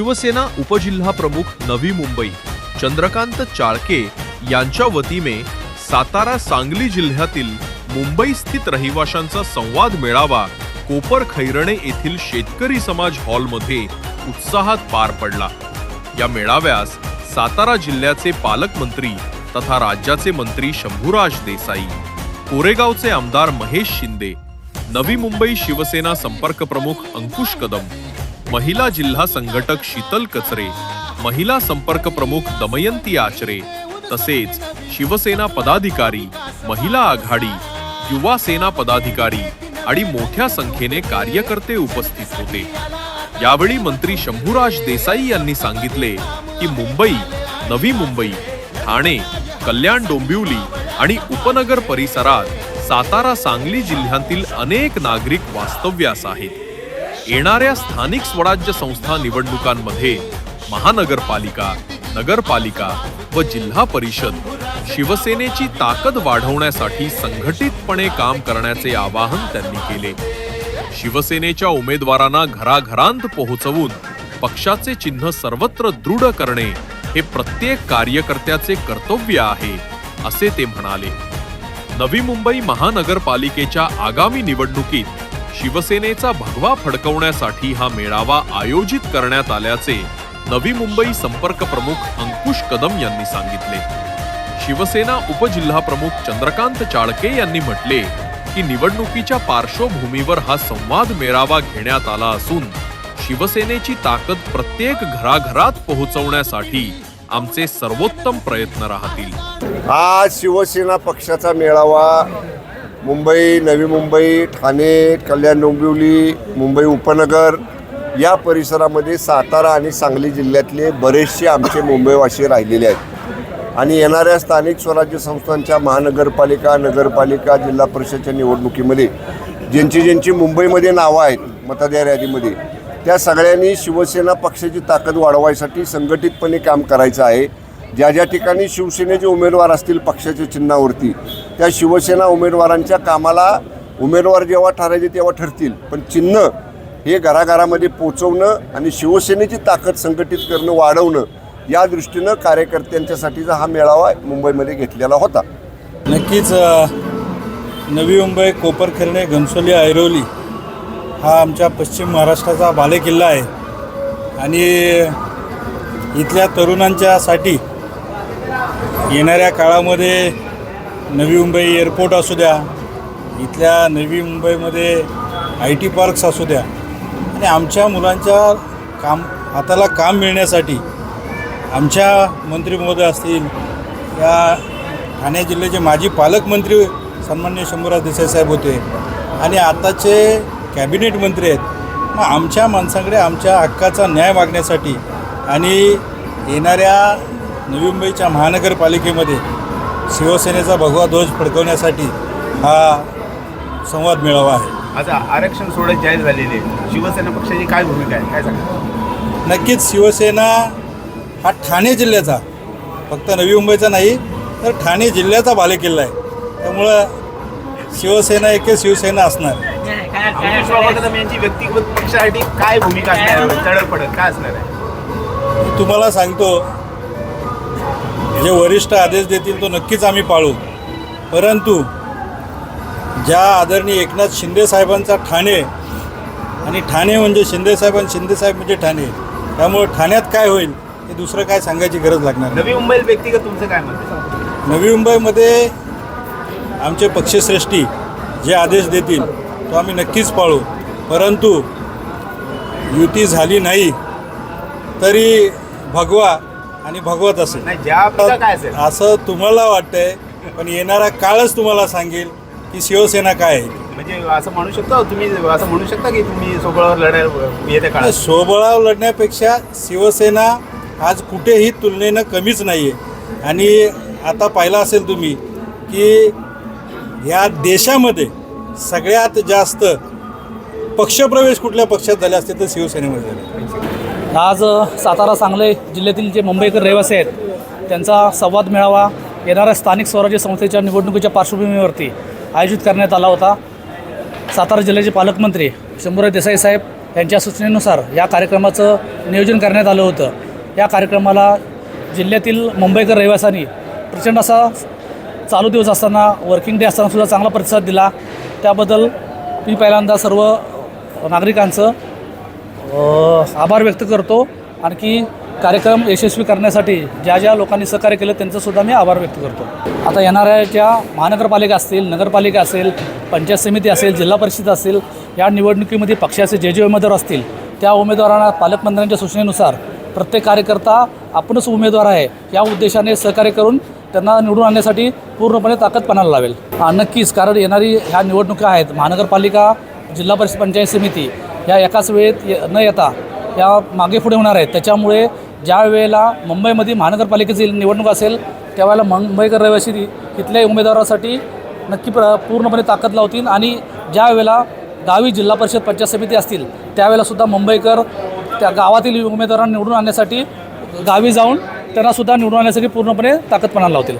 शिवसेना उपजिल्हा प्रमुख नवी मुंबई चंद्रकांत चाळके यांच्या वतीने सातारा सांगली जिल्ह्यातील मुंबई स्थित रहिवाशांचा संवाद मेळावा कोपर खैरणे येथील शेतकरी समाज हॉलमध्ये उत्साहात पार पडला. या मेळाव्यास सातारा जिल्ह्याचे पालकमंत्री तथा राज्याचे मंत्री शंभूराज देसाई कोरेगावचे आमदार महेश शिंदे नवी मुंबई शिवसेना संपर्क प्रमुख अंकुश कदम महिला जिल्हा संघटक शीतल कचरे महिला संपर्क प्रमुख दमयंती आचरे तसेच शिवसेना पदाधिकारी महिला आघाडी युवा सेना पदाधिकारी आणि मोठ्या संख्येने कार्यकर्ते उपस्थित होते. यावेळी मंत्री शंभूराज देसाई यांनी सांगितले की मुंबई नवी मुंबई ठाणे कल्याण डोंबिवली आणि उपनगर परिसरात सातारा सांगली जिल्ह्यांतील अनेक नागरिक वास्तव्यास आहेत. येणाऱ्या स्थानिक स्वराज्य संस्था निवडणुकांमध्ये महानगरपालिका नगरपालिका व जिल्हा परिषद शिवसेनेची ताकद वाढवण्यासाठी संघटितपणे काम करण्याचे आवाहन त्यांनी केले. शिवसेनेच्या उमेदवारांना घराघरांत पोहोचवून पक्षाचे चिन्ह सर्वत्र दृढ करणे हे प्रत्येक कार्यकर्त्याचे कर्तव्य आहे असे ते म्हणाले. नवी मुंबई महानगरपालिकेच्या आगामी निवडणुकीत शिवसेनेचा भगवा फडकवण्यासाठी हा मेळावा आयोजित करण्यात आल्याचे नवी मुंबई संपर्क प्रमुख अंकुश कदम यांनी सांगितले. शिवसेना उपजिल्हा प्रमुख चंद्रकांत चाळके यांनी म्हटले की निवडणुकीच्या पार्श्वभूमीवर हा संवाद मेळावा घेण्यात आला असून शिवसेनेची ताकद प्रत्येक घराघरात पोहोचवण्यासाठी आमचे सर्वोत्तम प्रयत्न राहतील. आज शिवसेना पक्षाचा मेळावा मुंबई नवी मुंबई ठाणे कल्याण डोंबिवली मुंबई उपनगर या परिसरामध्ये सातारा आणि सांगली जिल्ह्यातले बरेचसे आमचे मुंबईवासी राहिलेले आहेत. आणि येणाऱ्या स्थानिक स्वराज्य संस्थांच्या महानगरपालिका नगरपालिका जिल्हा परिषदच्या निवडणुकीमध्ये ज्यांची ज्यांची मुंबईमध्ये नावं आहेत मतदार यादीमध्ये त्या सगळ्यांनी शिवसेना पक्षाची ताकद वाढवायसाठी संघटितपणे काम करायचं आहे. ज्या ज्या ठिकाणी शिवसेनेचे उमेदवार असतील पक्षाच्या चिन्हावरती त्या शिवसेना उमेदवारांच्या कामाला उमेदवार जेव्हा ठरायचे तेव्हा ठरतील. पण चिन्ह हे घराघरामध्ये पोचवणं आणि शिवसेनेची ताकद संघटित करणं वाढवणं या दृष्टीनं कार्यकर्त्यांच्यासाठीचा हा मेळावा मुंबईमध्ये घेतलेला होता. नक्कीच नवी मुंबई कोपरखिरणे घनसोली ऐरोली हा आमच्या पश्चिम महाराष्ट्राचा बालेकिल्ला आहे. आणि इथल्या तरुणांच्यासाठी येणाऱ्या काळामध्ये नवी मुंबई एअरपोर्ट असू द्या इथल्या नवी मुंबईमध्ये आय टी पार्क्स असू द्या आणि आमच्या मुलांच्या काम हाताला काम मिळण्यासाठी आमच्या मंत्री महोदय असतील या ठाणे जिल्ह्याचे माजी पालकमंत्री सन्मान्य शंभूराज देसाई साहेब होते आणि आताचे कॅबिनेट मंत्री आहेत. मग आमच्या माणसाकडे आमच्या हक्काचा न्याय मागण्यासाठी आणि येणाऱ्या नवी मुंबईच्या महानगरपालिकेमध्ये शिवसेनेचा भगवा ध्वज फडकवण्यासाठी हा संवाद मेळावा आहे. आता आरक्षण सोडत जाहीर झालेले आहे. शिवसेना पक्षाची काय भूमिका आहे? काय सांगा नक्कीच शिवसेना हा ठाणे जिल्ह्याचा. फक्त नवी मुंबईचा नाही तर ठाणे जिल्ह्याचा बालेकिल्ला आहे. त्यामुळं शिवसेना एक शिवसेना असणार. यांची व्यक्तिगत पक्षासाठी काय भूमिका असणार आहे? काय असणार आहे? मी तुम्हाला सांगतो जे वरिष्ठ आदेश देतील तो नक्कीच आम्ही पाळू. परंतु ज्या आदरणीय एकनाथ शिंदे साहेबांचा ठाणे आणि ठाणे म्हणजे शिंदेसाहेब आणि शिंदेसाहेब म्हणजे ठाणे त्यामुळं ठाण्यात काय होईल हे दुसरं काय सांगायची गरज लागणार. नवी मुंबईत व्यक्तिगत तुमचं काय मत आहे? नवी मुंबईमध्ये आमचे पक्षश्रेष्ठी जे आदेश देतील तो आम्ही नक्कीच पाळू. परंतु युती झाली नाही तरी भगवा आणि भगवत असेल. नाही ज्या पक्षात काय असेल. असं तुम्हाला वाटतंय पण येणारा काळच तुम्हाला सांगेल की शिवसेना काय आहे. म्हणजे असं म्हणू शकतो तुम्ही असं म्हणू शकता की तुम्ही सोबळावर लढायला येत्या काळात? सोबळाव लढण्यापेक्षा शिवसेना आज कुठेही तुलनेनं कमीच नाही आहे आणि आता पाहिलं असेल तुम्ही की ह्या देशामध्ये सगळ्यात जास्त पक्षप्रवेश कुठल्या पक्षात झाले असते तर शिवसेनेमध्ये झाले. आज सातारा सांगले जिल्ह्यातील जे मुंबईकर रहिवासी आहेत त्यांचा संवाद मेळावा येणाऱ्या स्थानिक स्वराज्य संस्थेच्या निवडणुकीच्या पार्श्वभूमीवरती आयोजित करण्यात आला होता. सातारा जिल्ह्याचे पालकमंत्री शंभूराज देसाई साहेब यांच्या सूचनेनुसार या कार्यक्रमाचं नियोजन करण्यात आलं होतं. या कार्यक्रमाला जिल्ह्यातील मुंबईकर रहिवाशांनी प्रचंड असा चालू दिवस असताना वर्किंग डे असताना सुद्धा चांगला प्रतिसाद दिला. त्याबद्दल मी पहिल्यांदा सर्व नागरिकांचं आभार व्यक्त करतो. आणखी कार्यक्रम यशस्वी करण्यासाठी ज्या ज्या लोकांनी सहकार्य केलं त्यांचंसुद्धा मी आभार व्यक्त करतो. आता येणाऱ्या ज्या महानगरपालिका असतील नगरपालिका असेल पंचायत समिती असेल जिल्हा परिषद असेल या निवडणुकीमध्ये पक्षाचे जे जे उमेदवार असतील त्या उमेदवारांना पालकमंत्र्यांच्या सूचनेनुसार प्रत्येक कार्यकर्ता आपणच उमेदवार आहे या उद्देशाने सहकार्य करून त्यांना निवडून आणण्यासाठी पूर्णपणे ताकद पणाला लावेल. नक्कीच कारण येणारी ह्या निवडणुका आहेत. महानगरपालिका जिल्हा परिषद पंचायत समिती ह्या एकाच वेळेत न येता या मागे पुढे होणार आहेत. त्याच्यामुळे ज्या वेळेला मुंबईमध्ये महानगरपालिकेची निवडणूक असेल त्यावेळेला मुंबईकर रहिवासी तिथल्या उमेदवारासाठी नक्की प्र पूर्णपणे ताकद लावतील आणि ज्या वेळेला गावी जिल्हा परिषद पंचायत समिती असतील त्यावेळेलासुद्धा मुंबईकर त्या गावातील उमेदवारांना निवडून आणण्यासाठी गावी जाऊन त्यांनासुद्धा निवडून आणण्यासाठी पूर्णपणे ताकदपणा लावतील.